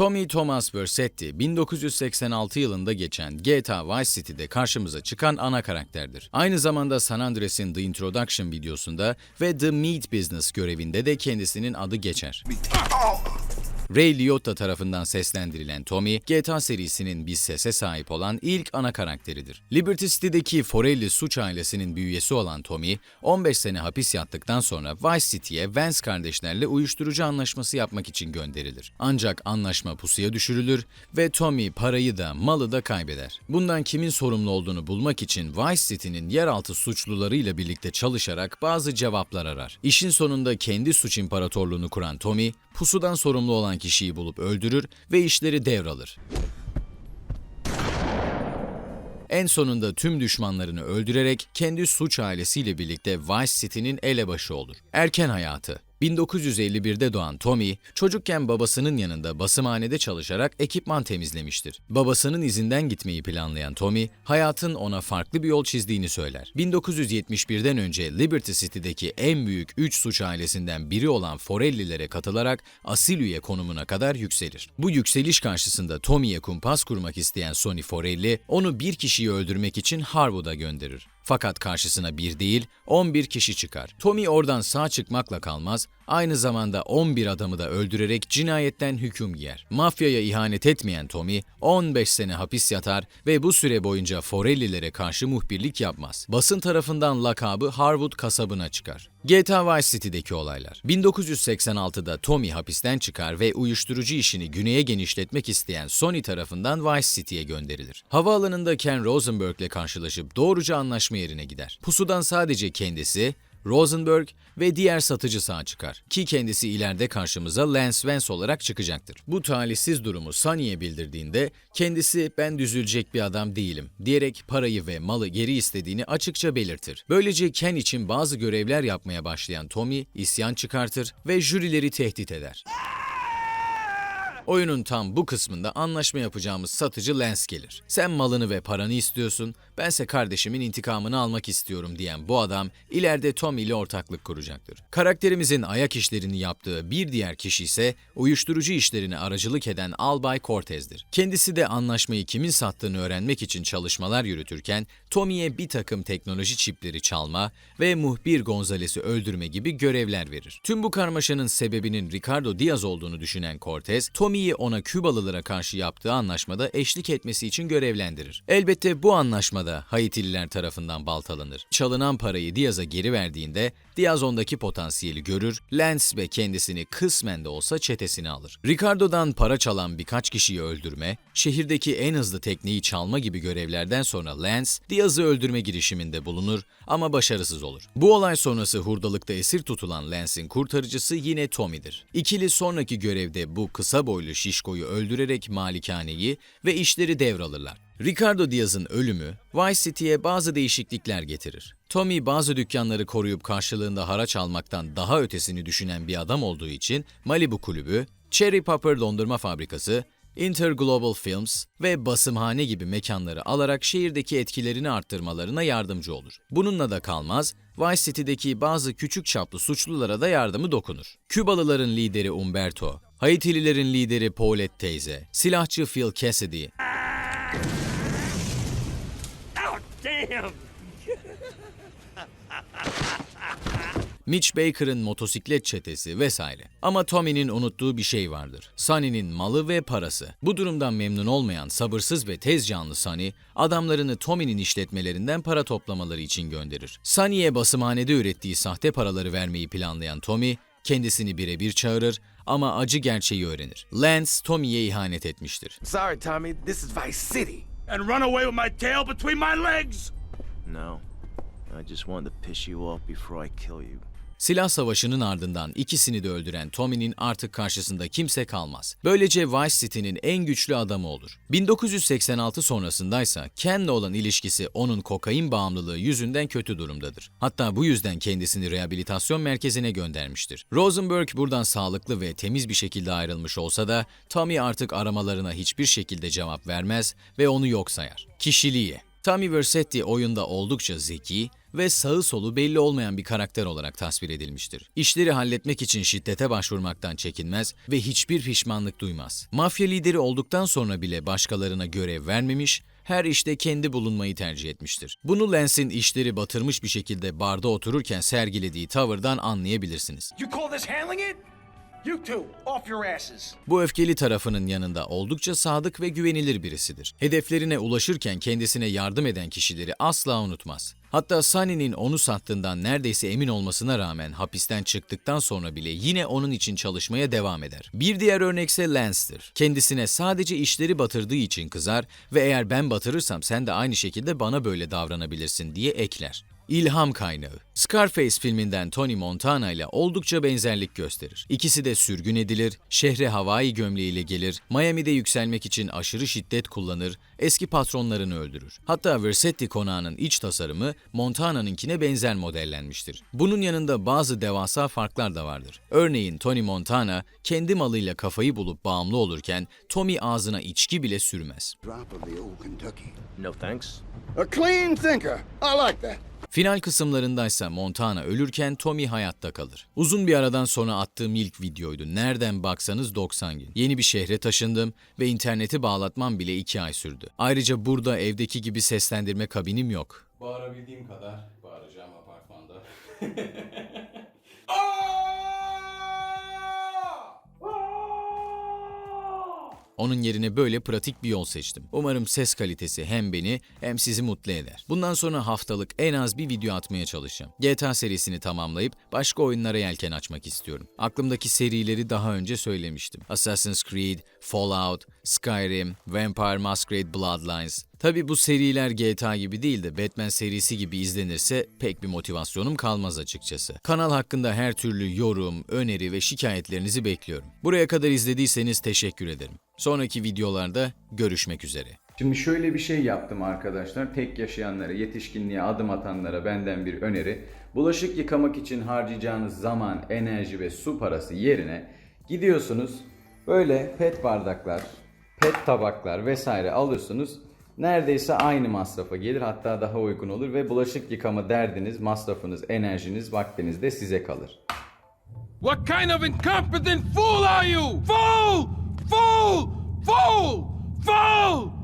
Tommy Thomas Vercetti, 1986 yılında geçen GTA Vice City'de karşımıza çıkan ana karakterdir. Aynı zamanda San Andreas'in The Introduction videosunda ve The Meat Business görevinde de kendisinin adı geçer. Ray Liotta tarafından seslendirilen Tommy, GTA serisinin bir sese sahip olan ilk ana karakteridir. Liberty City'deki Forelli suç ailesinin bir olan Tommy, 15 sene hapis yattıktan sonra Vice City'ye Vance kardeşlerle uyuşturucu anlaşması yapmak için gönderilir. Ancak anlaşma pusuya düşürülür ve Tommy parayı da malı da kaybeder. Bundan kimin sorumlu olduğunu bulmak için Vice City'nin yeraltı suçlularıyla birlikte çalışarak bazı cevaplar arar. İşin sonunda kendi suç imparatorluğunu kuran Tommy, pusudan sorumlu olan kişiyi bulup öldürür ve işleri devralır. En sonunda tüm düşmanlarını öldürerek kendi suç ailesiyle birlikte Vice City'nin elebaşı olur. Erken hayatı 1951'de doğan Tommy, çocukken babasının yanında basımhanede çalışarak ekipman temizlemiştir. Babasının izinden gitmeyi planlayan Tommy, hayatın ona farklı bir yol çizdiğini söyler. 1971'den önce Liberty City'deki en büyük 3 suç ailesinden biri olan Forellilere katılarak asil üye konumuna kadar yükselir. Bu yükseliş karşısında Tommy'ye kumpas kurmak isteyen Sonny Forelli, onu bir kişiyi öldürmek için Harwood'a gönderir. Fakat karşısına bir değil, 11 kişi çıkar. Tommy oradan sağ çıkmakla kalmaz, aynı zamanda 11 adamı da öldürerek cinayetten hüküm giyer. Mafyaya ihanet etmeyen Tommy, 15 sene hapis yatar ve bu süre boyunca Forellilere karşı muhbirlik yapmaz. Basın tarafından lakabı Harwood kasabına çıkar. GTA Vice City'deki olaylar. 1986'da Tommy hapisten çıkar ve uyuşturucu işini güneye genişletmek isteyen Sony tarafından Vice City'ye gönderilir. Havaalanında Ken Rosenberg'le karşılaşıp doğruca anlaşma yerine gider. Pusudan sadece kendisi, Rosenberg ve diğer satıcı sağ çıkar ki kendisi ileride karşımıza Lance Vance olarak çıkacaktır. Bu talihsiz durumu Sunny'e bildirdiğinde kendisi ben düzülecek bir adam değilim diyerek parayı ve malı geri istediğini açıkça belirtir. Böylece Ken için bazı görevler yapmaya başlayan Tommy isyan çıkartır ve jürileri tehdit eder. Oyunun tam bu kısmında anlaşma yapacağımız satıcı Lance gelir. Sen malını ve paranı istiyorsun, bense kardeşimin intikamını almak istiyorum diyen bu adam ileride Tommy ile ortaklık kuracaktır. Karakterimizin ayak işlerini yaptığı bir diğer kişi ise uyuşturucu işlerine aracılık eden Albay Cortez'dir. Kendisi de anlaşmayı kimin sattığını öğrenmek için çalışmalar yürütürken Tommy'ye bir takım teknoloji çipleri çalma ve muhbir Gonzales'i öldürme gibi görevler verir. Tüm bu karmaşanın sebebinin Ricardo Diaz olduğunu düşünen Cortez, Tommy'yi ona Kübalılara karşı yaptığı anlaşmada eşlik etmesi için görevlendirir. Elbette bu anlaşmada Haitililer tarafından baltalanır. Çalınan parayı Diaz'a geri verdiğinde Diaz ondaki potansiyeli görür, Lance ve kendisini kısmen de olsa çetesine alır. Ricardo'dan para çalan birkaç kişiyi öldürme, şehirdeki en hızlı tekneyi çalma gibi görevlerden sonra Lance, Diaz'ı öldürme girişiminde bulunur ama başarısız olur. Bu olay sonrası hurdalıkta esir tutulan Lance'in kurtarıcısı yine Tommy'dir. İkili sonraki görevde bu kısa boylu şişkoyu öldürerek malikaneyi ve işleri devralırlar. Ricardo Diaz'ın ölümü Vice City'ye bazı değişiklikler getirir. Tommy bazı dükkanları koruyup karşılığında haraç almaktan daha ötesini düşünen bir adam olduğu için Malibu Kulübü, Cherry Popper Dondurma Fabrikası, Interglobal Films ve basımhane gibi mekanları alarak şehirdeki etkilerini arttırmalarına yardımcı olur. Bununla da kalmaz, Vice City'deki bazı küçük çaplı suçlulara da yardımı dokunur. Kübalıların lideri Umberto, Haitililerin lideri Paulette teyze, silahçı Phil Cassidy, Oh! Mitch Baker'ın motosiklet çetesi vesaire. Ama Tommy'nin unuttuğu bir şey vardır. Sonny'nin malı ve parası. Bu durumdan memnun olmayan sabırsız ve tez canlı Sonny, adamlarını Tommy'nin işletmelerinden para toplamaları için gönderir. Sonny'e basımhanede ürettiği sahte paraları vermeyi planlayan Tommy, kendisini birebir çağırır ama acı gerçeği öğrenir. Lance, Tommy'ye ihanet etmiştir. Sorry, Tommy. This is Vice City. And run away with my tail between my legs? No. I just wanted to piss you off before I kill you. Silah savaşının ardından ikisini de öldüren Tommy'nin artık karşısında kimse kalmaz. Böylece Vice City'nin en güçlü adamı olur. 1986 sonrasındaysa Ken'le olan ilişkisi onun kokain bağımlılığı yüzünden kötü durumdadır. Hatta bu yüzden kendisini rehabilitasyon merkezine göndermiştir. Rosenberg buradan sağlıklı ve temiz bir şekilde ayrılmış olsa da Tommy artık aramalarına hiçbir şekilde cevap vermez ve onu yok sayar. Kişiliği Tommy Vercetti oyunda oldukça zeki ve sağı solu belli olmayan bir karakter olarak tasvir edilmiştir. İşleri halletmek için şiddete başvurmaktan çekinmez ve hiçbir pişmanlık duymaz. Mafya lideri olduktan sonra bile başkalarına görev vermemiş, her işte kendi bulunmayı tercih etmiştir. Bunu Lance'in işleri batırmış bir şekilde barda otururken sergilediği tavırdan anlayabilirsiniz. You call this handling it? You two, off your asses. Bu öfkeli tarafının yanında oldukça sadık ve güvenilir birisidir. Hedeflerine ulaşırken kendisine yardım eden kişileri asla unutmaz. Hatta Sunny'nin onu sattığından neredeyse emin olmasına rağmen hapisten çıktıktan sonra bile yine onun için çalışmaya devam eder. Bir diğer örnekse Lance'tir. Kendisine sadece işleri batırdığı için kızar ve eğer ben batırırsam sen de aynı şekilde bana böyle davranabilirsin diye ekler. İlham kaynağı. Scarface filminden Tony Montana ile oldukça benzerlik gösterir. İkisi de sürgün edilir, şehre havai gömleğiyle gelir, Miami'de yükselmek için aşırı şiddet kullanır, eski patronlarını öldürür. Hatta Vercetti konağının iç tasarımı Montana'nınkine benzer modellenmiştir. Bunun yanında bazı devasa farklar da vardır. Örneğin Tony Montana kendi malıyla kafayı bulup bağımlı olurken Tommy ağzına içki bile sürmez. drop of the old Kentucky. No thanks. A clean thinker. I like that. Final kısımlarındaysa Montana ölürken Tommy hayatta kalır. Uzun bir aradan sonra attığım ilk videoydu. Nereden baksanız 90 gün. Yeni bir şehre taşındım ve interneti bağlatmam bile 2 ay sürdü. Ayrıca burada evdeki gibi seslendirme kabinim yok. Bağırabildiğim kadar bağıracağım apartmanda. Onun yerine böyle pratik bir yol seçtim. Umarım ses kalitesi hem beni hem sizi mutlu eder. Bundan sonra haftalık en az bir video atmaya çalışacağım. GTA serisini tamamlayıp başka oyunlara yelken açmak istiyorum. Aklımdaki serileri daha önce söylemiştim. Assassin's Creed, Fallout, Skyrim, Vampire Masquerade Bloodlines. Tabi bu seriler GTA gibi değil de Batman serisi gibi izlenirse pek bir motivasyonum kalmaz açıkçası. Kanal hakkında her türlü yorum, öneri ve şikayetlerinizi bekliyorum. Buraya kadar izlediyseniz teşekkür ederim. Sonraki videolarda görüşmek üzere. Şimdi şöyle bir şey yaptım arkadaşlar. Tek yaşayanlara, yetişkinliğe adım atanlara benden bir öneri. Bulaşık yıkamak için harcayacağınız zaman, enerji ve su parası yerine gidiyorsunuz böyle pet bardaklar, pet tabaklar vesaire alıyorsunuz neredeyse aynı masrafa gelir hatta daha uygun olur ve bulaşık yıkama derdiniz, masrafınız, enerjiniz, vaktiniz de size kalır. What kind of incompetent fool are you? Fool! Fool! Fool! Fool!